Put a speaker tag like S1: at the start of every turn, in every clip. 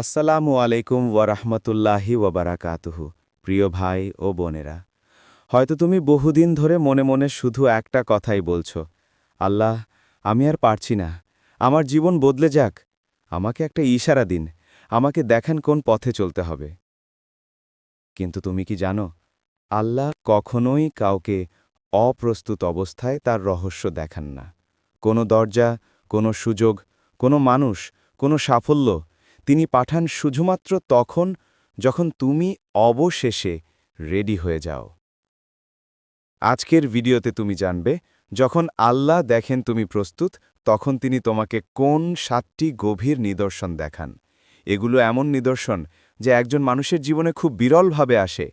S1: আসসালামু আলাইকুম ওয়ারাহমতুল্লাহি ওয়াবারাকাতুহু প্রিয় ভাই ও বোনেরা, হয়তো তুমি বহুদিন ধরে মনে মনে শুধু একটা কথাই বলছো, আল্লাহ, আমি আর পারছি না, আমার জীবন বদলে যাক, আমাকে একটা ইশারা দিন, আমাকে দেখান কোন পথে চলতে হবে। কিন্তু তুমি কি জানো, আল্লাহ কখনোই কাউকে অপ্রস্তুত অবস্থায় তার রহস্য দেখান না। কোনো দরজা, কোনো সুযোগ, কোনো মানুষ, কোনো সাফল্য তিনি পাঠান শুধুমাত্র তখন যখন তুমি অবশেষে রেডি হয়ে যাও। আজকের ভিডিওতে তুমি জানবে, যখন আল্লাহ দেখেন তুমি প্রস্তুত, তখন তিনি তোমাকে কোন সাতটি গভীর নিদর্শন দেখান। এগুলো এমন নিদর্শন যে একজন মানুষের জীবনে খুব বিরলভাবে আসে,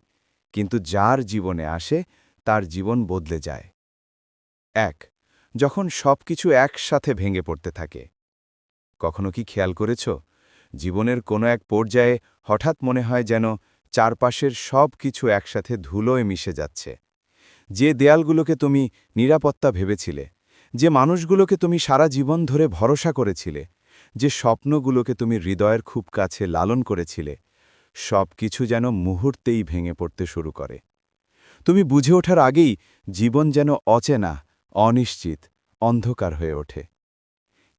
S1: কিন্তু যার জীবনে আসে, তার জীবন বদলে যায়। এক, যখন সবকিছু একসাথে ভেঙে পড়তে থাকে। কখনো কি খেয়াল করেছ? জীবনের কোনো এক পর্যায়ে হঠাৎ মনে হয় যেন চারপাশের সব কিছু একসাথে ধুলোয় মিশে যাচ্ছে। যে দেয়ালগুলোকে তুমি নিরাপত্তা ভেবেছিলে, যে মানুষগুলোকে তুমি সারা জীবন ধরে ভরসা করেছিলে, যে স্বপ্নগুলোকে তুমি হৃদয়ের খুব কাছে লালন করেছিলে, সব কিছু যেন মুহূর্তেই ভেঙে পড়তে শুরু করে। তুমি বুঝে ওঠার আগেই জীবন যেন অচেনা, অনিশ্চিত, অন্ধকার হয়ে ওঠে।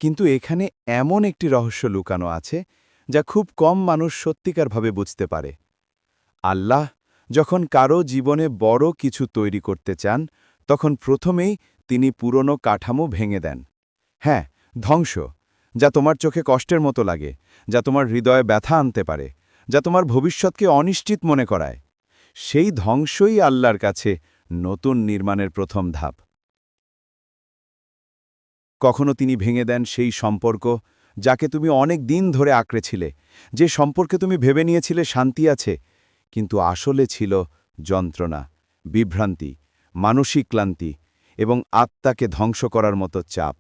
S1: কিন্তু এখানে এমন একটি রহস্য লুকানো আছে যা খুব কম মানুষ সত্যিকারভাবে বুঝতে পারে। আল্লাহ যখন কারও জীবনে বড় কিছু তৈরি করতে চান, তখন প্রথমেই তিনি পুরনো কাঠামো ভেঙে দেন। হ্যাঁ ধ্বংস। যা তোমার চোখে কষ্টের মতো লাগে, যা তোমার হৃদয়ে ব্যথা আনতে পারে, যা তোমার ভবিষ্যৎকে অনিশ্চিত মনে করায়। সেই ধ্বংসই আল্লাহর কাছে নতুন নির্মাণের প্রথম ধাপ। কখনো তিনি ভেঙে দেন সেই সম্পর্ক যাকে তুমি অনেক দিন ধরে আঁকড়েছিলে যে সম্পর্কে তুমি ভেবে নিয়েছিলে শান্তি আছে, কিন্তু আসলে ছিল যন্ত্রণা, বিভ্রান্তি, মানসিক ক্লান্তি এবং আত্মাকে ধ্বংস করার মতো চাপ।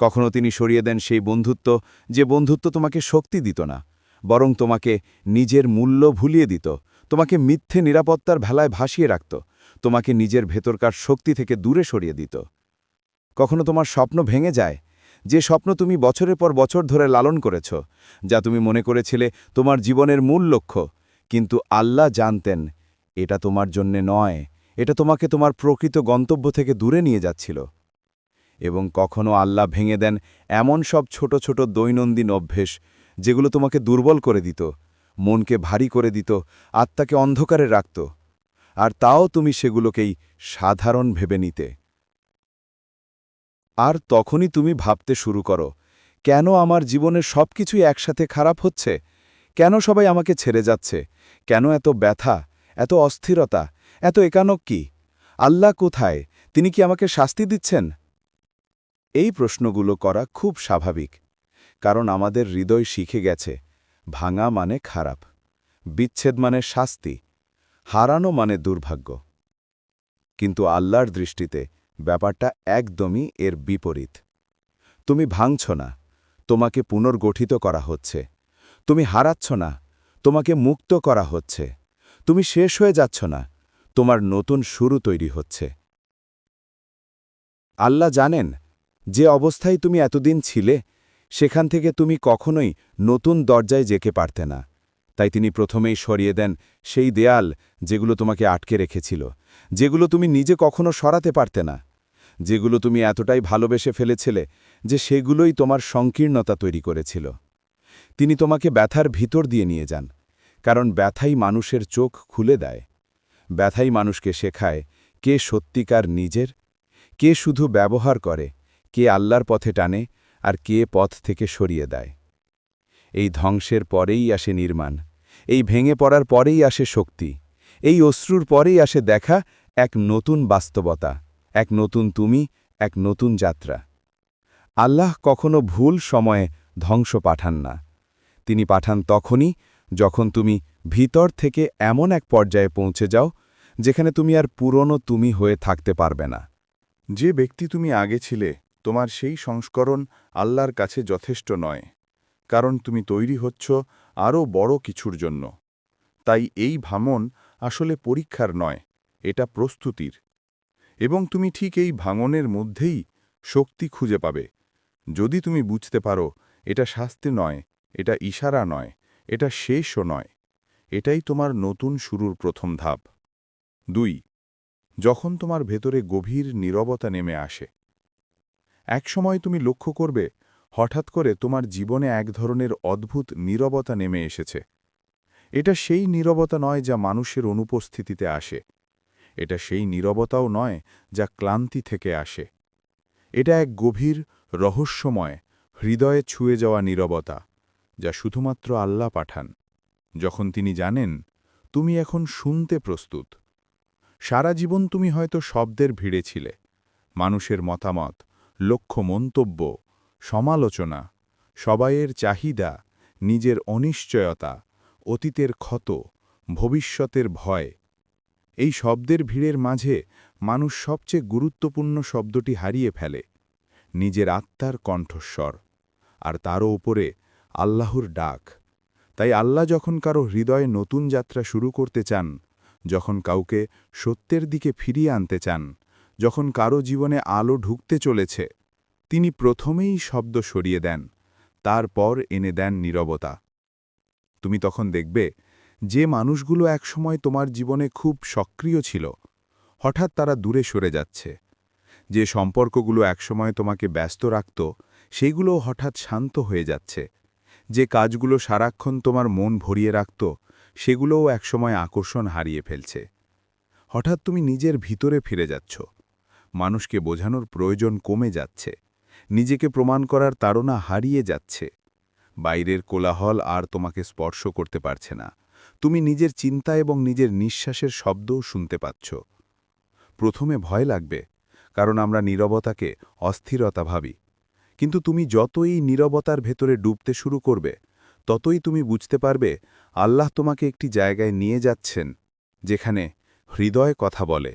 S1: কখনো তিনি সরিয়ে দেন সেই বন্ধুত্ব যে বন্ধুত্ব তোমাকে শক্তি দিত না, বরং তোমাকে নিজের মূল্য ভুলিয়ে দিত, তোমাকে মিথ্যে নিরাপত্তার ভেলায় ভাসিয়ে রাখত, তোমাকে নিজের ভেতরকার শক্তি থেকে দূরে সরিয়ে দিত। কখনো তোমার স্বপ্ন ভেঙে যায় যে স্বপ্ন তুমি বছরের পর বছর ধরে লালন করেছ, যা তুমি মনে করেছিলে তোমার জীবনের মূল লক্ষ্য, কিন্তু আল্লাহ জানতেন এটা তোমার জন্যে নয়, এটা তোমাকে তোমার প্রকৃত গন্তব্য থেকে দূরে নিয়ে যাচ্ছিল। এবং কখনো আল্লাহ ভেঙে দেন এমন সব ছোট ছোট দৈনন্দিন অভ্যেস, যেগুলো তোমাকে দুর্বল করে দিত, মনকে ভারী করে দিত, আত্মাকে অন্ধকারে রাখত, আর তাও তুমি সেগুলোকেই সাধারণ ভেবে নিতে। আর তখনই তুমি ভাবতে শুরু করো, কেন আমার জীবনের সব কিছুই একসাথে খারাপ হচ্ছে? কেন সবাই আমাকে ছেড়ে যাচ্ছে? কেন এত ব্যথা, এত অস্থিরতা, এত একানক কি আল্লাহ কোথায়? তিনি কি আমাকে শাস্তি দিচ্ছেন? এই প্রশ্নগুলো করা খুব স্বাভাবিক, কারণ আমাদের হৃদয় শিখে গেছে, ভাঙা মানে খারাপ, বিচ্ছেদ মানে শাস্তি, হারানো মানে দুর্ভাগ্য। কিন্তু আল্লাহর দৃষ্টিতে ব্যাপারটা একদমই এর বিপরীত। তুমি ভাঙছ না, তোমাকে পুনর্গঠিত করা হচ্ছে। তুমি হারাচ্ছ না, তোমাকে মুক্ত করা হচ্ছে। তুমি শেষ হয়ে যাচ্ছ না, তোমার নতুন শুরু তৈরি হচ্ছে। আল্লাহ জানেন, যে অবস্থায় তুমি এতদিন ছিলে, সেখান থেকে তুমি কখনোই নতুন দরজায় যেতে পারতে না। তাই তিনি প্রথমেই সরিয়ে দেন সেই দেয়াল যেগুলো তোমাকে আটকে রেখেছিল, যেগুলো তুমি নিজে কখনো সরাতে পারতে না। যেগুলো তুমি এতটাই ভালোবেসে ফেলেছিলে যে সেগুলোই তোমার সংকীর্ণতা তৈরি করেছিল। তিনি তোমাকে ব্যথার ভিতর দিয়ে নিয়ে যান, কারণ ব্যথাই মানুষের চোখ খুলে দেয়। ব্যথাই মানুষকে শেখায় কে সত্যিকার নিজের, কে শুধু ব্যবহার করে, কে আল্লাহর পথে টানে আর কে পথ থেকে সরিয়ে দেয়। এই ধ্বংসের পরেই আসে নির্মাণ, এই ভেঙে পড়ার পরেই আসে শক্তি, এই অশ্রুর পরেই আসে দেখা এক নতুন বাস্তবতা। এক নতুন তুমি, এক নতুন যাত্রা। আল্লাহ কখনো ভুল সময়ে ধ্বংস পাঠান না। তিনি পাঠান তখনই যখন তুমি ভিতর থেকে এমন এক পর্যায়ে পৌঁছে যাও, যেখানে তুমি আর পুরনো তুমি হয়ে থাকতে পারবে না।
S2: যে ব্যক্তি তুমি আগে ছিলে, তোমার সেই সংস্করণ আল্লাহর কাছে যথেষ্ট নয়, কারণ তুমি তৈরি হচ্ছ আরও বড় কিছুর জন্য। তাই এই ভামন আসলে পরীক্ষার নয়, এটা প্রস্তুতির। এবং তুমি ঠিক এই ভাঙনের মধ্যেই শক্তি খুঁজে পাবে। যদি তুমি বুঝতে পারো, এটা শাস্তি নয়, এটা ইশারা নয়, এটা শেষও নয়। এটাই তোমার নতুন শুরুর প্রথম ধাপ। দুই, যখন তোমার ভেতরে গভীর নীরবতা নেমে আসে। একসময় তুমি লক্ষ্য করবে, হঠাৎ করে তোমার জীবনে এক ধরনের অদ্ভুত নীরবতা নেমে এসেছে। এটা সেই নীরবতা নয় যা মানুষের অনুপস্থিতিতে আসে। এটা সেই নীরবতাও নয় যা ক্লান্তি থেকে আসে। এটা এক গভীর, রহস্যময়, হৃদয়ে ছুঁয়ে যাওয়া নীরবতা, যা শুধুমাত্র আল্লাহ পাঠান। যখন তিনি জানেন, তুমি এখন শুনতে প্রস্তুত। সারা জীবন তুমি হয়তো শব্দের ভিড়ে ছিলে। মানুষের মতামত, লক্ষ্য মন্তব্য, সমালোচনা, সবাইয়ের চাহিদা, নিজের অনিশ্চয়তা, অতীতের ক্ষত, ভবিষ্যতের ভয় এই শব্দের ভিড়ের মাঝে মানুষ সবচেয়ে গুরুত্বপূর্ণ শব্দটি হারিয়ে ফেলে, নিজের আত্মার কণ্ঠস্বর, আর তারও উপরে আল্লাহর ডাক। তাই আল্লাহ যখন কারও হৃদয়ে নতুন যাত্রা শুরু করতে চান, যখন কাউকে সত্যের দিকে ফিরিয়ে আনতে চান, যখন কারও জীবনে আলো ঢুকতে চলেছে, তিনি প্রথমেই শব্দ সরিয়ে দেন, তারপর এনে দেন নীরবতা। তুমি তখন দেখবে যে মানুষগুলো একসময় তোমার জীবনে খুব সক্রিয় ছিল, হঠাৎ তারা দূরে সরে যাচ্ছে। যে সম্পর্কগুলো একসময় তোমাকে ব্যস্ত রাখত, সেগুলোও হঠাৎ শান্ত হয়ে যাচ্ছে। যে কাজগুলো সারাক্ষণ তোমার মন ভরিয়ে রাখত, সেগুলোও একসময় আকর্ষণ হারিয়ে ফেলছে। হঠাৎ তুমি নিজের ভিতরে ফিরে যাচ্ছ। মানুষকে বোঝানোর প্রয়োজন কমে যাচ্ছে। নিজেকে প্রমাণ করার তাড়না হারিয়ে যাচ্ছে। বাইরের কোলাহল আর তোমাকে স্পর্শ করতে পারছে না। তুমি নিজের চিন্তা এবং নিজের নিঃশ্বাসের শব্দও শুনতে পাচ্ছ। প্রথমে ভয় লাগবে, কারণ আমরা নীরবতাকে অস্থিরতা ভাবি। কিন্তু তুমি যতই নীরবতার ভেতরে ডুবতে শুরু করবে, ততই তুমি বুঝতে পারবে আল্লাহ তোমাকে একটি জায়গায় নিয়ে যাচ্ছেন, যেখানে হৃদয় কথা বলে,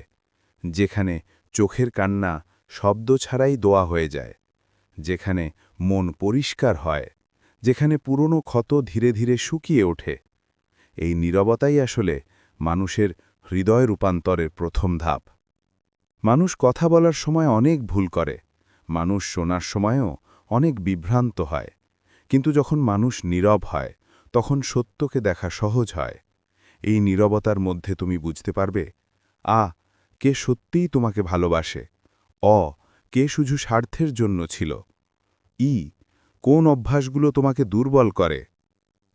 S2: যেখানে চোখের কান্না শব্দ ছাড়াই দোয়া হয়ে যায়, যেখানে মন পরিষ্কার হয়, যেখানে পুরনো ক্ষত ধীরে ধীরে শুকিয়ে ওঠে। এই নীরবতাই আসলে মানুষের হৃদয় রূপান্তরের প্রথম ধাপ। মানুষ কথা বলার সময় অনেক ভুল করে। মানুষ শোনার সময়ও অনেক বিভ্রান্ত হয়। কিন্তু যখন মানুষ নীরব হয়, তখন সত্যকে দেখা সহজ হয়। এই নীরবতার মধ্যে তুমি বুঝতে পারবে, আ, কে সত্যিই তোমাকে ভালোবাসে। অ, কে শুধু স্বার্থের জন্য ছিল। ই, কোন অভ্যাসগুলো তোমাকে দুর্বল করে।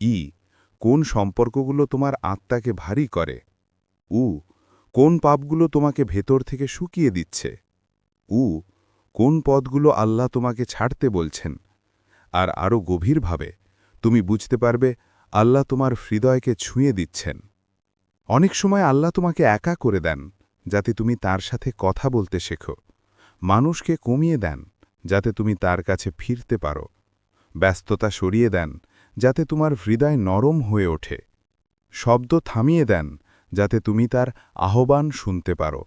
S2: ই কোন সম্পর্কগুলো তোমার আত্মাকে ভারী করে? উ, কোন পাপগুলো তোমাকে ভেতর থেকে শুকিয়ে দিচ্ছে? উ, কোন পদগুলো আল্লাহ তোমাকে ছাড়তে বলছেন? আর আরও গভীরভাবে, তুমি বুঝতে পারবে, আল্লাহ তোমার হৃদয়কে ছুঁয়ে দিচ্ছেন। অনেক সময় আল্লাহ তোমাকে একা করে দেন, যাতে তুমি তার সাথে কথা বলতে শেখো। মানুষকে কমিয়ে দেন, যাতে তুমি তার কাছে ফিরতে পারো। ব্যস্ততা সরিয়ে দেন যাতে তোমার হৃদয় নরম হয়ে ওঠে। শব্দ থামিয়ে দেন, যাতে তুমি তার আহ্বান শুনতে পারো।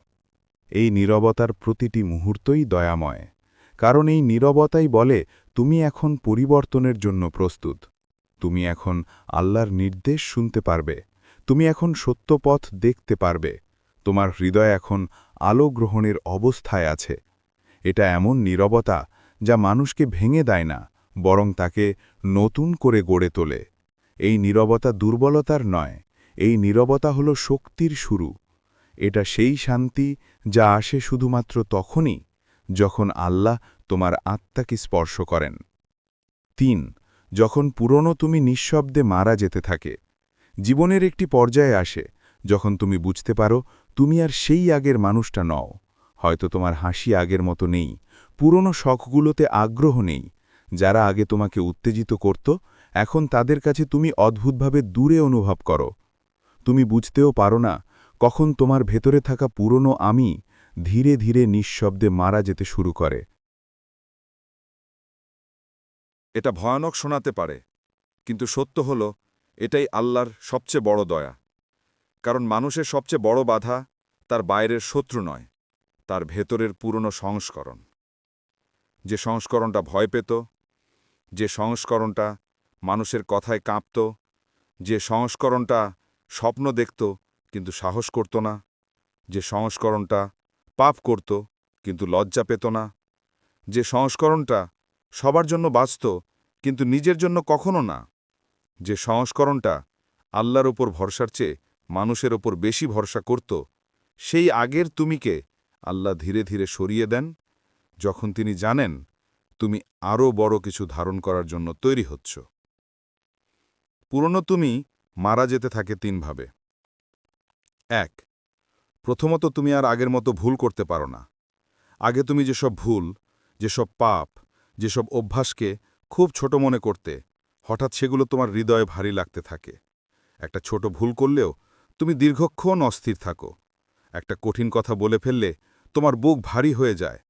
S2: এই নীরবতার প্রতিটি মুহূর্তই দয়াময়, কারণ এই নীরবতাই বলে, তুমি এখন পরিবর্তনের জন্য প্রস্তুত। তুমি এখন আল্লাহর নির্দেশ শুনতে পারবে। তুমি এখন সত্যপথ দেখতে পারবে। তোমার হৃদয় এখন আলো গ্রহণের অবস্থায় আছে। এটা এমন নীরবতা যা মানুষকে ভেঙে দেয় না। বরং তাকে নতুন করে গড়ে তোলে। এই নীরবতা দুর্বলতার নয়, এই নীরবতা হল শক্তির শুরু। এটা সেই শান্তি যা আসে শুধুমাত্র তখনই যখন আল্লাহ তোমার আত্মাকে স্পর্শ করেন। তিন, যখন পুরনো তুমি নিঃশব্দে মারা যেতে থাকে। জীবনের একটি পর্যায়ে আসে, যখন তুমি বুঝতে পারো তুমি আর সেই আগের মানুষটা নও। হয়তো তোমার হাসি আগের মতো নেই, পুরনো শখগুলোতে আগ্রহ নেই যারা আগে তোমাকে উত্তেজিত করত, এখন তাদের কাছে তুমি অদ্ভুতভাবে দূরে অনুভব করো। তুমি বুঝতেও পারো না কখন তোমার ভেতরে থাকা পুরনো আমি ধীরে ধীরে নিঃশব্দে মারা যেতে শুরু করে।
S3: এটা ভয়ানক শোনাতে পারে, কিন্তু সত্য হল, এটাই আল্লাহর সবচেয়ে বড় দয়া। কারণ মানুষের সবচেয়ে বড় বাধা তার বাইরের শত্রু নয়, তার ভেতরের পুরনো সংস্করণ। যে সংস্করণটা ভয় পেত যে সংস্করণটা মানুষের কথায় কাঁপত, যে সংস্করণটা স্বপ্ন দেখত কিন্তু সাহস করত না, যে সংস্করণটা পাপ করত কিন্তু লজ্জা পেত না, যে সংস্করণটা সবার জন্য বাঁচত কিন্তু নিজের জন্য কখনো না, যে সংস্করণটা আল্লাহর ওপর ভরসার চেয়ে মানুষের ওপর বেশি ভরসা করত, সেই আগের তুমিকে আল্লাহ ধীরে ধীরে সরিয়ে দেন, যখন তিনি জানেন তুমি আরও বড় কিছু ধারণ করার জন্য তৈরি হচ্ছ। পুরনো তুমি মারা যেতে থাকে তিনভাবে এক, প্রথমত তুমি আর আগের মতো ভুল করতে পারো না। আগে তুমি যেসব ভুল, যেসব পাপ, যেসব অভ্যাসকে খুব ছোট মনে করতে, হঠাৎ সেগুলো তোমার হৃদয়ে ভারী লাগতে থাকে। একটা ছোট ভুল করলেও তুমি দীর্ঘক্ষণ অস্থির থাকো। একটা কঠিন কথা বলে ফেললে তোমার বুক ভারী হয়ে যায়।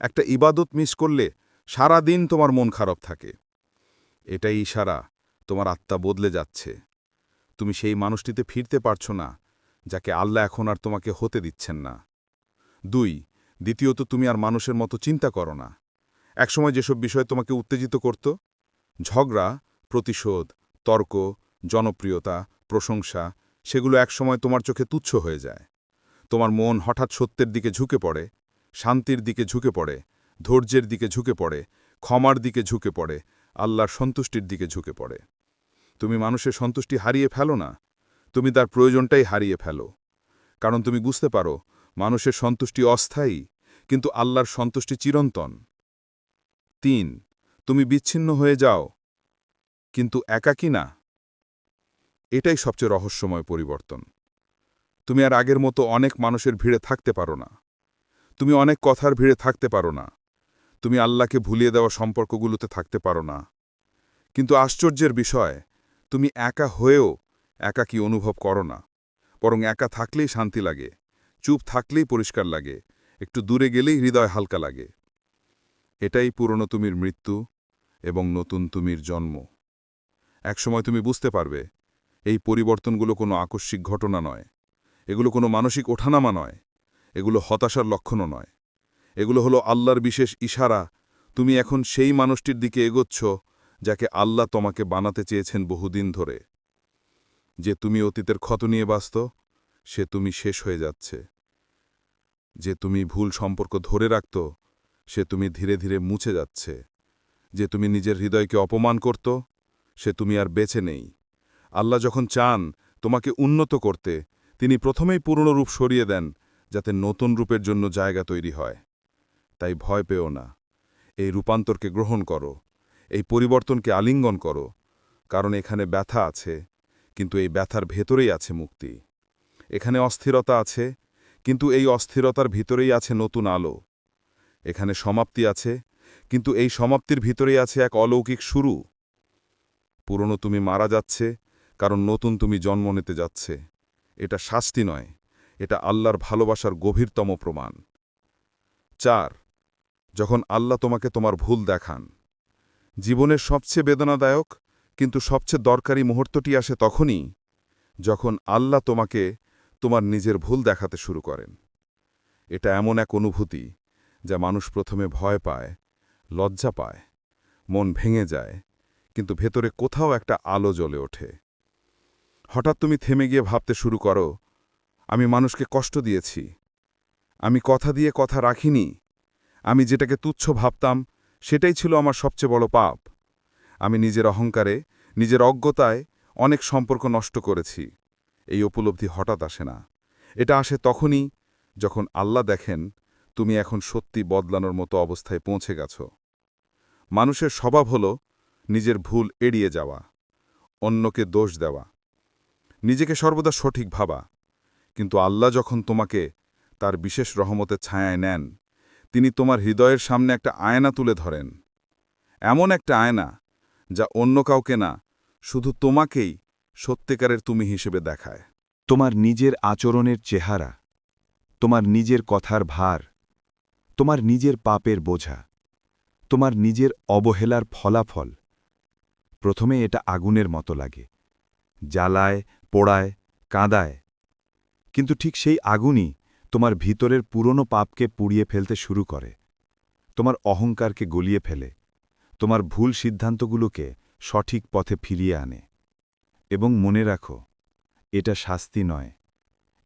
S3: একটা ইবাদত মিস করলে সারা দিন তোমার মন খারাপ থাকে। এটাই ইশারা, তোমার আত্মা বদলে যাচ্ছে। তুমি সেই মানুষটিতে ফিরতে পারছ না, যাকে আল্লাহ এখন আর তোমাকে হতে দিচ্ছেন না। দুই, দ্বিতীয়ত তুমি আর মানুষের মতো চিন্তা করো না। একসময় যেসব বিষয় তোমাকে উত্তেজিত করত, ঝগড়া, প্রতিশোধ, তর্ক, জনপ্রিয়তা, প্রশংসা, সেগুলো একসময় তোমার চোখে তুচ্ছ হয়ে যায়। তোমার মন হঠাৎ সত্যের দিকে ঝুঁকে পড়ে, শান্তির দিকে ঝুঁকে পড়ে ধৈর্যের দিকে ঝুঁকে পড়ে, ক্ষমার দিকে ঝুঁকে পড়ে, আল্লাহর সন্তুষ্টির দিকে ঝুঁকে পড়ে। তুমি মানুষের সন্তুষ্টি হারিয়ে ফেলো না। তুমি তার প্রয়োজনটাই হারিয়ে ফেলো। কারণ তুমি বুঝতে পারো, মানুষের সন্তুষ্টি অস্থায়ী, কিন্তু আল্লাহর সন্তুষ্টি চিরন্তন। তিন, তুমি বিচ্ছিন্ন হয়ে যাও, কিন্তু একাকী না। এটাই সবচেয়ে রহস্যময় পরিবর্তন। তুমি আর আগের মতো অনেক মানুষের ভিড়ে থাকতে পারো না। তুমি অনেক কথার ভিড়ে থাকতে পারো না। তুমি আল্লাহকে ভুলিয়ে দেওয়া সম্পর্কগুলোতে থাকতে পারো না। কিন্তু আশ্চর্যের বিষয়, তুমি একা হয়েও একা কি অনুভব করো না। বরং একা থাকলেই শান্তি লাগে, চুপ থাকলেই পরিষ্কার লাগে, একটু দূরে গেলেই হৃদয় হালকা লাগে। এটাই পুরনো তুমির মৃত্যু এবং নতুন তুমির জন্ম। একসময় তুমি বুঝতে পারবে, এই পরিবর্তনগুলো কোনো আকস্মিক ঘটনা নয়। এগুলো কোনো মানসিক ওঠানামা নয়। এগুলো হতাশার লক্ষণও নয়। এগুলো হলো আল্লাহর বিশেষ ইশারা। তুমি এখন সেই মানুষটির দিকে এগোচ্ছ, যাকে আল্লাহ তোমাকে বানাতে চেয়েছেন বহুদিন ধরে। যে তুমি অতীতের ক্ষত নিয়ে বাস্ত সে তুমি শেষ হয়ে যাচ্ছে। যে তুমি ভুল সম্পর্ক ধরে রাখত, সে তুমি ধীরে ধীরে মুছে যাচ্ছে। যে তুমি নিজের হৃদয়কে অপমান করত, সে তুমি আর বেছে নেই। আল্লাহ যখন চান তোমাকে উন্নত করতে, তিনি প্রথমেই পুরনো রূপ সরিয়ে দেন, যাতে নতুন রূপের জন্য জায়গা তৈরি হয়। তাই ভয় পেও না। এই রূপান্তরকে গ্রহণ করো। এই পরিবর্তনকে আলিঙ্গন করো। কারণ এখানে ব্যথা আছে, কিন্তু এই ব্যথার ভেতরেই আছে মুক্তি। এখানে অস্থিরতা আছে, কিন্তু এই অস্থিরতার ভিতরেই আছে নতুন আলো। এখানে সমাপ্তি আছে, কিন্তু এই সমাপ্তির ভিতরেই আছে এক অলৌকিক শুরু। পুরনো তুমি মারা যাচ্ছে, কারণ নতুন তুমি জন্ম নিতে যাচ্ছে। এটা শাস্তি নয়, এটা আল্লাহর ভালোবাসার গভীরতম প্রমাণ। চার যখন আল্লাহ তোমাকে তোমার ভুল দেখান। জীবনের সবচেয়ে বেদনাদায়ক, কিন্তু সবচেয়ে দরকারি মুহূর্তটি আসে তখনই, যখন আল্লাহ তোমাকে তোমার নিজের ভুল দেখাতে শুরু করেন। এটা এমন এক অনুভূতি, যা মানুষ প্রথমে ভয় পায়, লজ্জা পায়, মন ভেঙে যায়, কিন্তু ভেতরে কোথাও একটা আলো জ্বলে ওঠে। হঠাৎ তুমি থেমে গিয়ে ভাবতে শুরু করো, আমি মানুষকে কষ্ট দিয়েছি, আমি কথা দিয়ে কথা রাখিনি আমি যেটাকে তুচ্ছ ভাবতাম, সেটাই ছিল আমার সবচেয়ে বড় পাপ। আমি নিজের অহংকারে, নিজের অজ্ঞতায় অনেক সম্পর্ক নষ্ট করেছি। এই উপলব্ধি হঠাৎ আসে না। এটা আসে তখনই যখন আল্লাহ দেখেন, তুমি এখন সত্যি বদলানোর মতো অবস্থায় পৌঁছে গেছ। মানুষের স্বভাব হল নিজের ভুল এড়িয়ে যাওয়া, অন্যকে দোষ দেওয়া, নিজেকে সর্বদা সঠিক ভাবা। কিন্তু আল্লাহ যখন তোমাকে তার বিশেষ রহমতের ছায়ায় নেন তিনি তোমার হৃদয়ের সামনে একটা আয়না তুলে ধরেন। এমন একটা আয়না, যা অন্য কাউকে না, শুধু তোমাকেই সত্যিকারের তুমি হিসেবে দেখায়।
S4: তোমার নিজের আচরণের চেহারা, তোমার নিজের কথার ভার, তোমার নিজের পাপের বোঝা, তোমার নিজের অবহেলার ফলাফল। প্রথমে এটা আগুনের মতো লাগে, জ্বালায়, পোড়ায়, কাঁদায়। কিন্তু ঠিক সেই আগুনই তোমার ভিতরের পুরনো পাপকে পুড়িয়ে ফেলতে শুরু করে। তোমার অহংকারকে গলিয়ে ফেলে। তোমার ভুল সিদ্ধান্তগুলোকে সঠিক পথে ফিরিয়ে আনে। এবং মনে রাখো, এটা শাস্তি নয়।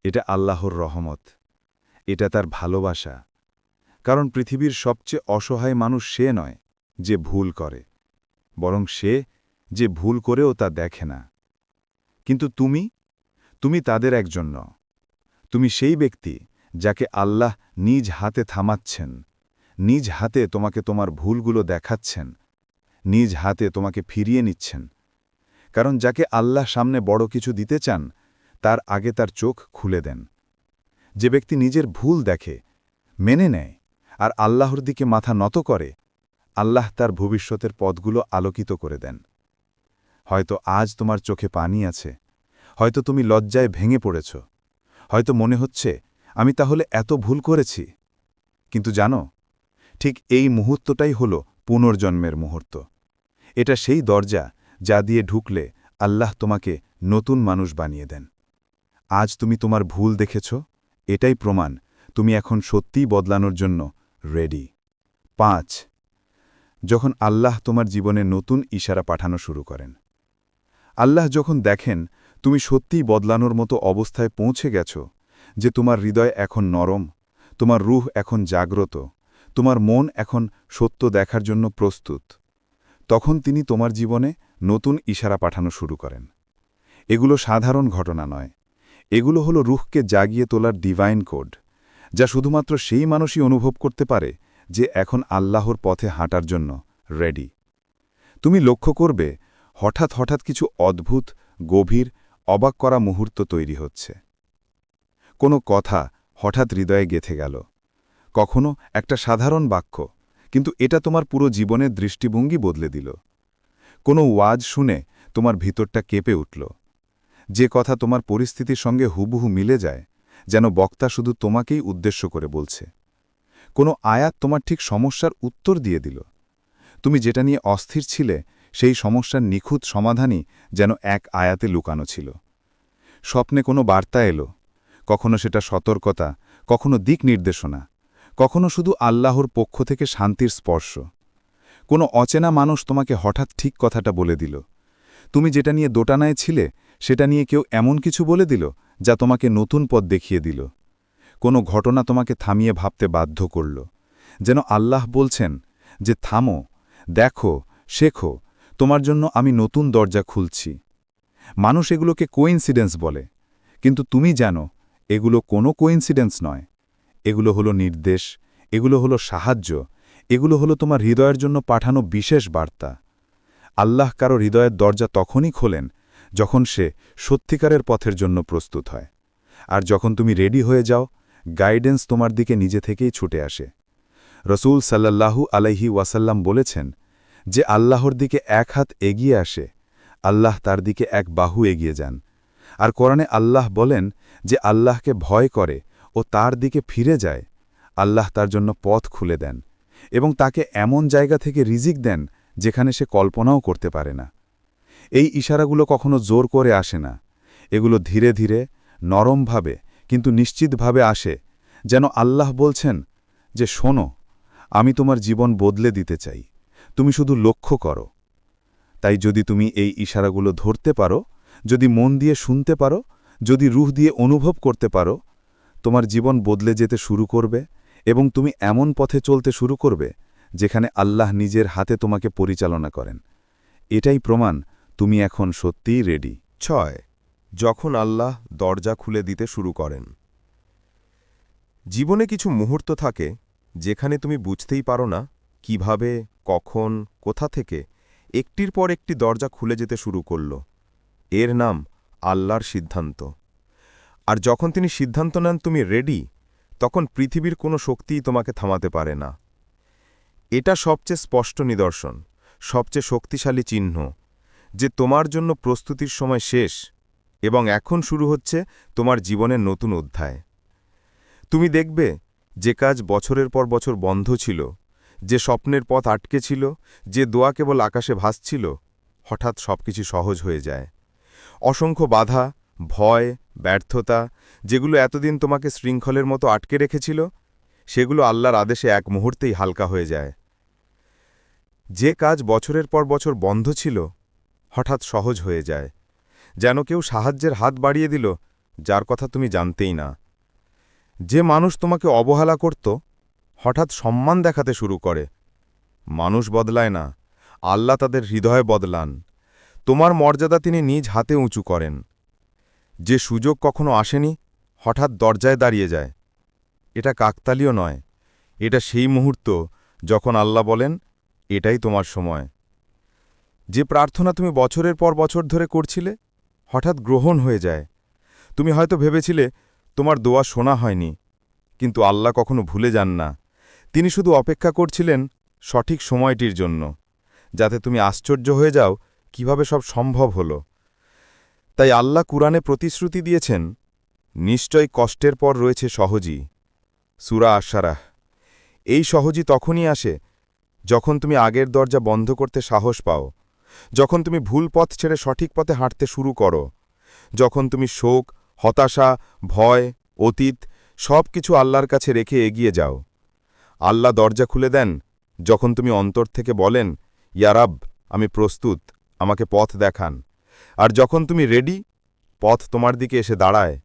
S4: এটা আল্লাহর রহমত। এটা তার ভালোবাসা। কারণ পৃথিবীর সবচেয়ে অসহায় মানুষ সে নয় যে ভুল করে, বরং সে যে ভুল করেও তা দেখে না। কিন্তু তুমি? তুমি তাদের একজন। তুমি সেই ব্যক্তি যাকে আল্লাহ নিজ হাতে থামাচ্ছেন, নিজ হাতে তোমাকে তোমার ভুলগুলো দেখাচ্ছেন, নিজ হাতে তোমাকে ফিরিয়ে নিচ্ছেন। কারণ যাকে আল্লাহ সামনে বড় কিছু দিতে চান, তার আগে তার চোখ খুলে দেন। যে ব্যক্তি নিজের ভুল দেখে, মেনে নেয়, আর আল্লাহর দিকে মাথা নত করে, আল্লাহ তার ভবিষ্যতের পথগুলো আলোকিত করে দেন। হয়তো আজ তোমার চোখে পানি আছে, হয়তো তুমি লজ্জায় ভেঙে পড়েছ, হয়তো মনে হচ্ছে আমি তাহলে এত ভুল করেছি? কিন্তু জানো, ঠিক এই মুহূর্তটাই হল পুনর্জন্মের মুহূর্ত। এটা সেই দরজা যা দিয়ে ঢুকলে আল্লাহ তোমাকে নতুন মানুষ বানিয়ে দেন। আজ তুমি তোমার ভুল দেখেছ, এটাই প্রমাণ তুমি এখন সত্যিই বদলানোর জন্য রেডি পাঁচ, যখন আল্লাহ তোমার জীবনে নতুন ইশারা পাঠানো শুরু করেন। আল্লাহ যখন দেখেন তুমি সত্যিই বদলানোর মতো অবস্থায় পৌঁছে গেছ যে তোমার হৃদয় এখন নরম, তোমার রুহ এখন জাগ্রত, তোমার মন এখন সত্য দেখার জন্য প্রস্তুত। তখন তিনি তোমার জীবনে নতুন ইশারা পাঠানো শুরু করেন। এগুলো সাধারণ ঘটনা নয়। এগুলো হলো রুহকে জাগিয়ে তোলার ডিভাইন কোড যা শুধুমাত্র সেই মানুষই অনুভব করতে পারে যে এখন আল্লাহর পথে হাঁটার জন্য রেডি তুমি লক্ষ্য করবে, হঠাৎ হঠাৎ কিছু অদ্ভুত, গভীর, অবাক করা মুহূর্ত তৈরি হচ্ছে। কোনো কথা হঠাৎ হৃদয়ে গেথে গেল। কখনো একটা সাধারণ বাক্য, কিন্তু এটা তোমার পুরো জীবনের দৃষ্টিভঙ্গি বদলে দিল। কোনো ওয়াজ শুনে তোমার ভিতরটা কেঁপে উঠল। যে কথা তোমার পরিস্থিতির সঙ্গে হুবহু মিলে যায়, যেন বক্তা শুধু তোমাকেই উদ্দেশ্য করে বলছে। কোনো আয়াত তোমার ঠিক সমস্যার উত্তর দিয়ে দিল। তুমি যেটা নিয়ে অস্থির ছিলে, সেই সমস্যার নিখুঁত সমাধানই যেন এক আয়াতে লুকানো ছিল। স্বপ্নে কোনো বার্তা এলো কখনো সেটা সতর্কতা, কখনো দিক নির্দেশনা, কখনো শুধু আল্লাহর পক্ষ থেকে শান্তির স্পর্শ। কোনো অচেনা মানুষ তোমাকে হঠাৎ ঠিক কথাটা বলে দিল। তুমি যেটা নিয়ে দোটানায় ছিলে, সেটা নিয়ে কেউ এমন কিছু বলে দিল, যা তোমাকে নতুন পথ দেখিয়ে দিল। কোনো ঘটনা তোমাকে থামিয়ে ভাবতে বাধ্য করল। যেন আল্লাহ বলছেন যে, থামো, দেখো, শেখো, তোমার জন্য আমি নতুন দরজা খুলছি। মানুষ এগুলোকে কোইন্সিডেন্স বলে। কিন্তু তুমি জানো এগুলো কোনো কোইন্সিডেন্স নয়। এগুলো হলো নির্দেশ, এগুলো হলো সাহায্য, এগুলো হলো তোমার হৃদয়ের জন্য পাঠানো বিশেষ বার্তা। আল্লাহ কারও হৃদয়ের দরজা তখনই খোলেন যখন সে সত্যিকারের পথের জন্য প্রস্তুত হয়। আর যখন তুমি রেডি হয়ে যাও, গাইডেন্স তোমার দিকে নিজে থেকেই ছুটে আসে। রসুল সাল্লাল্লাহু আলাইহি ওয়াসাল্লাম বলেছেন যে, আল্লাহর দিকে এক হাত এগিয়ে আসে, আল্লাহ তার দিকে এক বাহু এগিয়ে যান। আর কোরআনে আল্লাহ বলেন যে আল্লাহকে ভয় করে ও তার দিকে ফিরে যায়, আল্লাহ তার জন্য পথ খুলে দেন এবং তাকে এমন জায়গা থেকে রিজিক দেন যেখানে সে কল্পনাও করতে পারে না। এই ইশারাগুলো কখনো জোর করে আসে না। এগুলো ধীরে ধীরে, নরমভাবে, কিন্তু নিশ্চিতভাবে আসে, যেন আল্লাহ বলছেন যে, শোনো, আমি তোমার জীবন বদলে দিতে চাই। তুমি শুধু লক্ষ্য করো। তাই যদি তুমি এই ইশারাগুলো ধরতে পারো যদি মন দিয়ে শুনতে পারো, যদি রুহ দিয়ে অনুভব করতে পারো, তোমার জীবন বদলে যেতে শুরু করবে এবং তুমি এমন পথে চলতে শুরু করবে যেখানে আল্লাহ নিজের হাতে তোমাকে পরিচালনা করেন। এটাই প্রমাণ তুমি এখন সত্যিই রেডি
S5: ছয়, যখন আল্লাহ দরজা খুলে দিতে শুরু করেন। জীবনে কিছু মুহূর্ত থাকে যেখানে তুমি বুঝতেই পারো না কীভাবে, কখন, কোথা থেকে একটির পর একটি দরজা খুলে যেতে শুরু করল। এর নাম আল্লাহর সিদ্ধান্ত। আর যখন তিনি সিদ্ধান্ত নেন তুমি রেডি তখন পৃথিবীর কোনো শক্তিই তোমাকে থামাতে পারে না। এটা সবচেয়ে স্পষ্ট নিদর্শন, সবচেয়ে শক্তিশালী চিহ্ন, যে তোমার জন্য প্রস্তুতির সময় শেষ এবং এখন শুরু হচ্ছে তোমার জীবনের নতুন অধ্যায়। তুমি দেখবে যে কাজ বছরের পর বছর বন্ধ ছিল, যে স্বপ্নের পথ আটকে ছিল, যে দোয়া কেবল আকাশে ভাসছিল, হঠাৎ সবকিছু সহজ হয়ে যায়। অসংখ্য বাধা, ভয়, ব্যর্থতা, যেগুলো এতদিন তোমাকে শৃঙ্খলের মতো আটকে রেখেছিল, সেগুলো আল্লাহর আদেশে এক মুহূর্তেই হালকা হয়ে যায়। যে কাজ বছরের পর বছর বন্ধ ছিল, হঠাৎ সহজ হয়ে যায়, যেন কেউ সাহায্যের হাত বাড়িয়ে দিল, যার কথা তুমি জানতেই না। যে মানুষ তোমাকে অবহেলা করত, হঠাৎ সম্মান দেখাতে শুরু করে। মানুষ বদলায় না, আল্লাহ তাদের হৃদয় বদলান। তোমার মর্যাদা তিনি নিজ হাতে উঁচু করেন। যে সুযোগ কখনো আসেনি, হঠাৎ দরজায় দাঁড়িয়ে যায়। এটা কাকতালীয় নয়, এটা সেই মুহূর্ত যখন আল্লাহ বলেন, এটাই তোমার সময়। যে প্রার্থনা তুমি বছরের পর বছর ধরে করছিলে, হঠাৎ গ্রহণ হয়ে যায়। তুমি হয়তো ভেবেছিলে, তোমার দোয়া শোনা হয়নি। কিন্তু আল্লাহ কখনো ভুলে যান না। তিনি শুধু অপেক্ষা করছিলেন সঠিক সময়টির জন্য, যাতে তুমি আশ্চর্য হয়ে যাও কীভাবে সব সম্ভব হল? তাই আল্লাহ কুরআনে প্রতিশ্রুতি দিয়েছেন, নিশ্চয় কষ্টের পর রয়েছে সহজই। সুরা আশারাহ এই সহজই তখনই আসে যখন তুমি আগের দরজা বন্ধ করতে সাহস পাও, যখন তুমি ভুল পথ ছেড়ে সঠিক পথে হাঁটতে শুরু করো, যখন তুমি শোক, হতাশা, ভয়, অতীত সব কিছু আল্লাহর কাছে রেখে এগিয়ে যাও। আল্লাহ দরজা খুলে দেন যখন তুমি অন্তর থেকে বলেন ইয়ারাব আমি প্রস্তুত। আমাকে পথ দেখান। আর যখন তুমি রেডি পথ তোমার দিকে এসে দাঁড়ায়।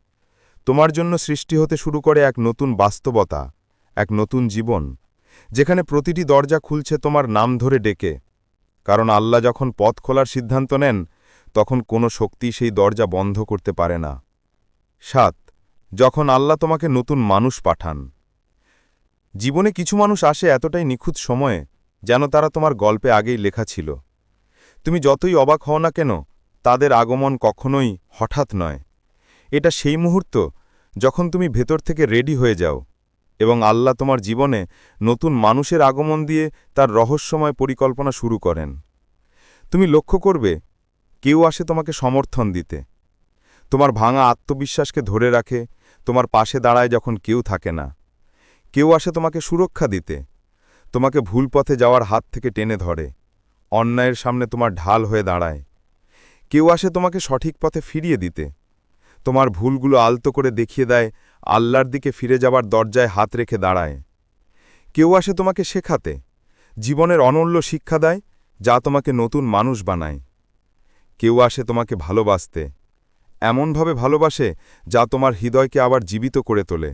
S5: তোমার জন্য সৃষ্টি হতে শুরু করে এক নতুন বাস্তবতা, এক নতুন জীবন, যেখানে প্রতিটি দরজা খুলছে তোমার নাম ধরে ডেকে। কারণ আল্লাহ যখন পথ খোলার সিদ্ধান্ত নেন, তখন কোনো শক্তি সেই দরজা বন্ধ করতে পারে না। সাত, যখন আল্লাহ তোমাকে নতুন মানুষ পাঠান। জীবনে কিছু মানুষ আসে এতটাই নিখুঁত সময়ে, যেন তারা তোমার গল্পে আগেই লেখা ছিল। তুমি যতই অবাক হও না কেন, তাদের আগমন কখনোই হঠাৎ নয়। এটা সেই মুহূর্ত যখন তুমি ভেতর থেকে রেডি হয়ে যাও এবং আল্লাহ তোমার জীবনে নতুন মানুষের আগমন দিয়ে তার রহস্যময় পরিকল্পনা শুরু করেন। তুমি লক্ষ্য করবে, কেউ আসে তোমাকে সমর্থন দিতে। তোমার ভাঙা আত্মবিশ্বাসকে ধরে রাখে, তোমার পাশে দাঁড়ায় যখন কেউ থাকে না। কেউ আসে তোমাকে সুরক্ষা দিতে, তোমাকে ভুল পথে যাওয়ার হাত থেকে টেনে ধরে। অন্যায়ের সামনে তোমার ঢাল হয়ে দাঁড়ায়। কেউ আসে তোমাকে সঠিক পথে ফিরিয়ে দিতে। তোমার ভুলগুলো আলতো করে দেখিয়ে দেয়, আল্লাহর দিকে ফিরে যাবার দরজায় হাত রেখে দাঁড়ায়। কেউ আসে তোমাকে শেখাতে, জীবনের অনন্য শিক্ষা দেয়, যা তোমাকে নতুন মানুষ বানায়। কেউ আসে তোমাকে ভালোবাসতে, এমনভাবে ভালোবাসে, যা তোমার হৃদয়কে আবার জীবিত করে তোলে।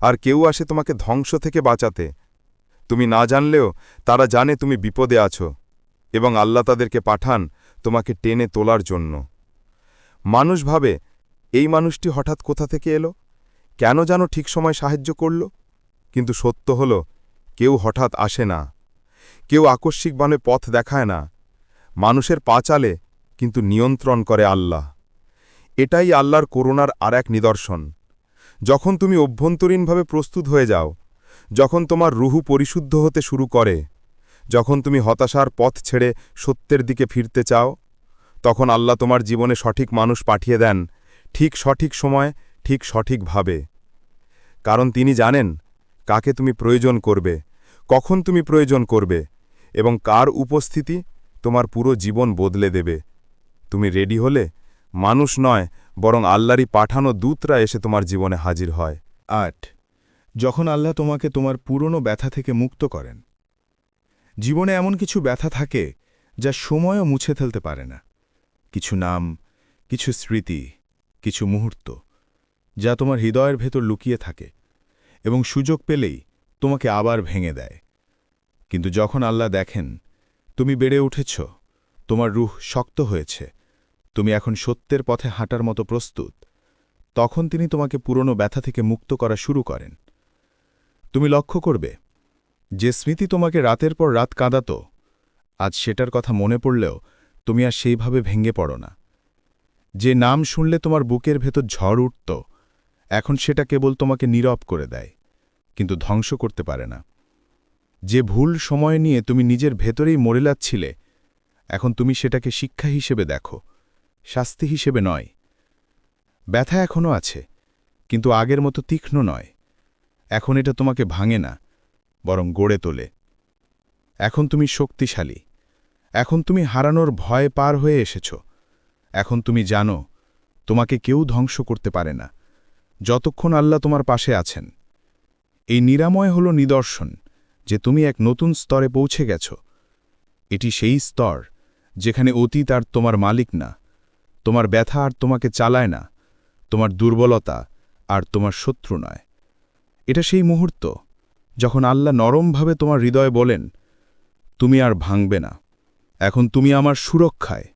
S5: আর কেউ আসে তোমাকে ধ্বংস থেকে বাঁচাতে, তুমি না জানলেও তারা জানে তুমি বিপদে আছো। এবং আল্লাহ তাদেরকে পাঠান তোমাকে টেনে তোলার জন্য। মানুষ ভাবে, এই মানুষটি হঠাৎ কোথা থেকে এলো? কেন যেন ঠিক সময় সাহায্য করল? কিন্তু সত্য হল, কেউ হঠাৎ আসে না। কেউ আকস্মিকভাবে পথ দেখায় না। মানুষের পা চালে, কিন্তু নিয়ন্ত্রণ করে আল্লাহ। এটাই আল্লাহর করুণার আর এক নিদর্শন। যখন তুমি অভ্যন্তরীণভাবে প্রস্তুত হয়ে যাও, যখন তোমার রুহু পরিশুদ্ধ হতে শুরু করে যখন তুমি হতাশার পথ ছেড়ে সত্যের দিকে ফিরতে চাও, তখন আল্লাহ তোমার জীবনে সঠিক মানুষ পাঠিয়ে দেন, ঠিক সঠিক সময়, ঠিক সঠিকভাবে। কারণ তিনি জানেন কাকে তুমি প্রয়োজন করবে, কখন তুমি প্রয়োজন করবে, এবং কার উপস্থিতি তোমার পুরো জীবন বদলে দেবে। তুমি রেডি হলে মানুষ নয়, বরং আল্লাহরই পাঠানো দূতরা এসে তোমার জীবনে হাজির হয়।
S2: আট, যখন আল্লাহ তোমাকে তোমার পুরনো ব্যথা থেকে মুক্ত করেন জীবনে এমন কিছু ব্যথা থাকে যা সময়ও মুছে ফেলতে পারে না। কিছু নাম, কিছু স্মৃতি, কিছু মুহূর্ত যা তোমার হৃদয়ের ভেতর লুকিয়ে থাকে এবং সুযোগ পেলেই তোমাকে আবার ভেঙে দেয়। কিন্তু যখন আল্লাহ দেখেন, তুমি বেড়ে উঠেছ, তোমার রুহ শক্ত হয়েছে, তুমি এখন সত্যের পথে হাঁটার মতো প্রস্তুত, তখন তিনি তোমাকে পুরনো ব্যথা থেকে মুক্ত করা শুরু করেন। তুমি লক্ষ্য করবে যে স্মৃতি তোমাকে রাতের পর রাত কাঁদাত, আজ সেটার কথা মনে পড়লেও তুমি আর সেইভাবে ভেঙে পড়ো না। যে নাম শুনলে তোমার বুকের ভেতর ঝড় উঠত, এখন সেটা কেবল তোমাকে নীরব করে দেয়, কিন্তু ধ্বংস করতে পারে না। যে ভুল সময় নিয়ে তুমি নিজের ভেতরেই মরে মরেলাচ্ছিলে এখন তুমি সেটাকে শিক্ষা হিসেবে দেখো, শাস্তি হিসেবে নয়। ব্যথা এখনও আছে, কিন্তু আগের মতো তীক্ষ্ণ নয়। এখন এটা তোমাকে ভাঙে না। বরং গড়ে তোলে। এখন তুমি শক্তিশালী। এখন তুমি হারানোর ভয় পার হয়ে এসেছ। এখন তুমি জানো, তোমাকে কেউ ধ্বংস করতে পারে না। যতক্ষণ আল্লাহ তোমার পাশে আছেন। এই নিরাময় হল নিদর্শন, যে তুমি এক নতুন স্তরে পৌঁছে গেছ। এটি সেই স্তর, যেখানে অতীত আর তোমার মালিক না। তোমার ব্যথা আর তোমাকে চালায় না। তোমার দুর্বলতা আর তোমার শত্রু নয়। এটা সেই মুহূর্ত যখন আল্লাহ নরমভাবে তোমার হৃদয়ে বলেন, তুমি আর ভাঙবে না। এখন তুমি আমার সুরক্ষায়।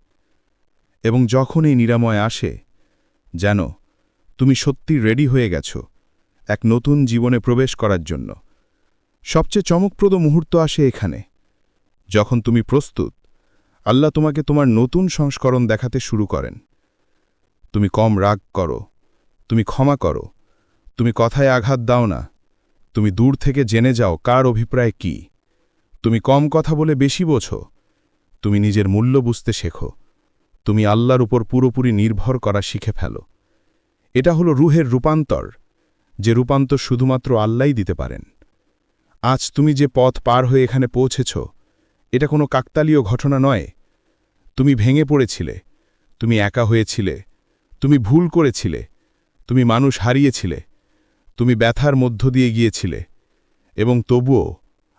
S2: এবং যখন এই নিরাময় আসে, যেন তুমি সত্যি রেডি হয়ে গেছ এক নতুন জীবনে প্রবেশ করার জন্য। সবচেয়ে চমকপ্রদ মুহূর্ত আসে এখানে, যখন তুমি প্রস্তুত, আল্লাহ তোমাকে তোমার নতুন সংস্করণ দেখাতে শুরু করেন। তুমি কম রাগ করো, তুমি ক্ষমা করো, তুমি কথায় আঘাত দাও না তুমি দূর থেকে জেনে যাও কার অভিপ্রায় কি। তুমি কম কথা বলে বেশি বোঝো। তুমি নিজের মূল্য বুঝতে শেখো। তুমি আল্লাহর উপর পুরোপুরি নির্ভর করা শিখে ফেলো। এটা হলো রুহের রূপান্তর, যে রূপান্তর শুধুমাত্র আল্লাহই দিতে পারেন। আজ তুমি যে পথ পার হয়ে এখানে পৌঁছেছ, এটা কোনো কাকতালীয় ঘটনা নয়। তুমি ভেঙে পড়েছিলে, তুমি একা হয়েছিলে, তুমি ভুল করেছিলে, তুমি মানুষ হারিয়েছিলে তুমি ব্যথার মধ্য দিয়ে গিয়েছিলে, এবং তবুও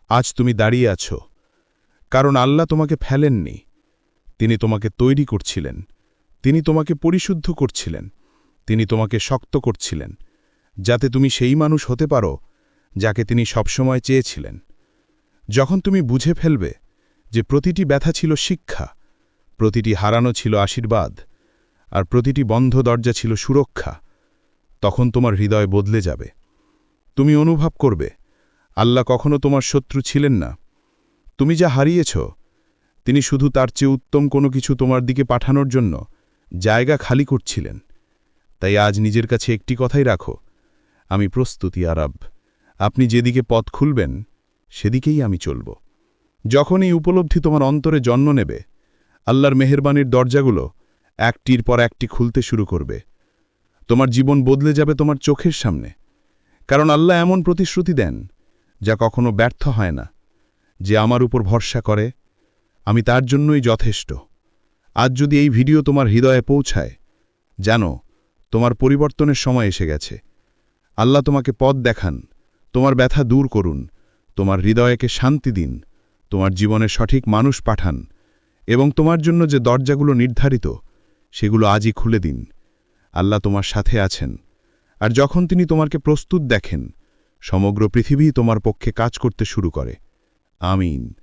S2: আজ তুমি দাঁড়িয়ে আছো। কারণ আল্লাহ তোমাকে ফেলেননি, তিনি তোমাকে তৈরি করছিলেন, তিনি তোমাকে পরিশুদ্ধ করছিলেন, তিনি তোমাকে শক্ত করছিলেন, যাতে তুমি সেই মানুষ হতে পারো যাকে তিনি সবসময় চেয়েছিলেন। যখন তুমি বুঝে ফেলবে যে প্রতিটি ব্যথা ছিল শিক্ষা, প্রতিটি হারানো ছিল আশীর্বাদ, আর প্রতিটি বন্ধ দরজা ছিল সুরক্ষা তখন তোমার হৃদয় বদলে যাবে। তুমি অনুভব করবে, আল্লাহ কখনো তোমার শত্রু ছিলেন না। তুমি যা হারিয়েছ, তিনি শুধু তার চেয়ে উত্তম কোনো কিছু তোমার দিকে পাঠানোর জন্য জায়গা খালি করছিলেন। তাই আজ নিজের কাছে একটি কথাই রাখো, আমি প্রস্তুতি আরব আপনি যেদিকে পথ খুলবেন, সেদিকেই আমি চলব। যখন এই উপলব্ধি তোমার অন্তরে জন্ম নেবে, আল্লাহর মেহেরবানির দরজাগুলো একটির পর একটি খুলতে শুরু করবে। তোমার জীবন বদলে যাবে তোমার চোখের সামনে। কারণ আল্লাহ এমন প্রতিশ্রুতি দেন, যা কখনো ব্যর্থ হয় না, যে আমার উপর ভরসা করে, আমি তার জন্যই যথেষ্ট। আজ যদি এই ভিডিও তোমার হৃদয়ে পৌঁছায়, জানো, তোমার পরিবর্তনের সময় এসে গেছে। আল্লাহ তোমাকে পথ দেখান, তোমার ব্যথা দূর করুন, তোমার হৃদয়কে শান্তি দিন, তোমার জীবনে সঠিক মানুষ পাঠান, এবং তোমার জন্য যে দরজাগুলো নির্ধারিত, সেগুলো আজই খুলে দিন। আল্লাহ তোমার সাথে আছেন। আর যখন তিনি তোমাকে প্রস্তুত দেখেন, সমগ্র পৃথিবী তোমার পক্ষে কাজ করতে শুরু করে। আমিন।